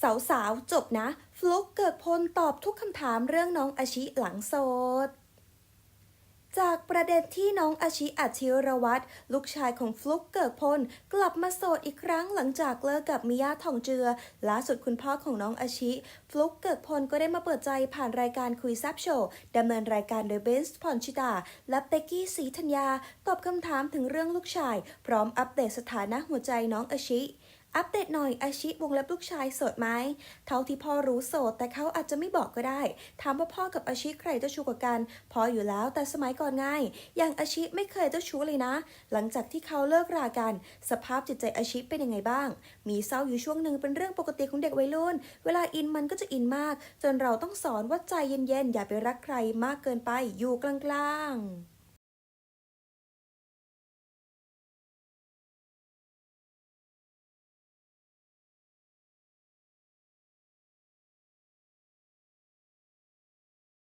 สาวๆ จบนะ ฟลุกเกิดพลตอบทุกคำถามเรื่องน้องอาชิหลังโสด จากประเด็นที่น้องอาชิอัจฉิรวัตรลูกชายของฟลุกเกิดพลกลับมาโสดอีกครั้งหลังจากเลิกกับมิยาทองเจือล่าสุดคุณพ่อของน้องอาชิ ฟลุกเกิดพลก็ได้มาเปิดใจผ่านรายการคุยแซบโชว์ดำเนินรายการโดยเบนส์พรชิตา และเป๊กกี้ศรีธัญญาตอบคำถามถึงเรื่องลูกชาย พร้อมอัปเดตสถานะหัวใจน้องอาชิ อัปเดตหน่อยอาชิวงเล็บลูกชายโสดไหมเท่าที่พ่อรู้โสด แต่เขาอาจจะไม่บอกก็ได้ ถามว่าพ่อกับอาชิใครเจ้าชู้กว่ากันพ่ออยู่แล้วแต่สมัยก่อนไงอย่างอาชิไม่เคยเจ้าชู้เลยนะ หลังจากที่เขาเลิกรากัน สภาพจิตใจอาชิเป็นยังไงบ้าง มีเศร้าอยู่ช่วงหนึ่งเป็นเรื่องปกติของเด็กวัยรุ่น เวลาอินมันก็จะอินมาก จนเราต้องสอนว่าใจเย็นๆอย่าไปรักใครมากเกินไปอยู่กลางๆ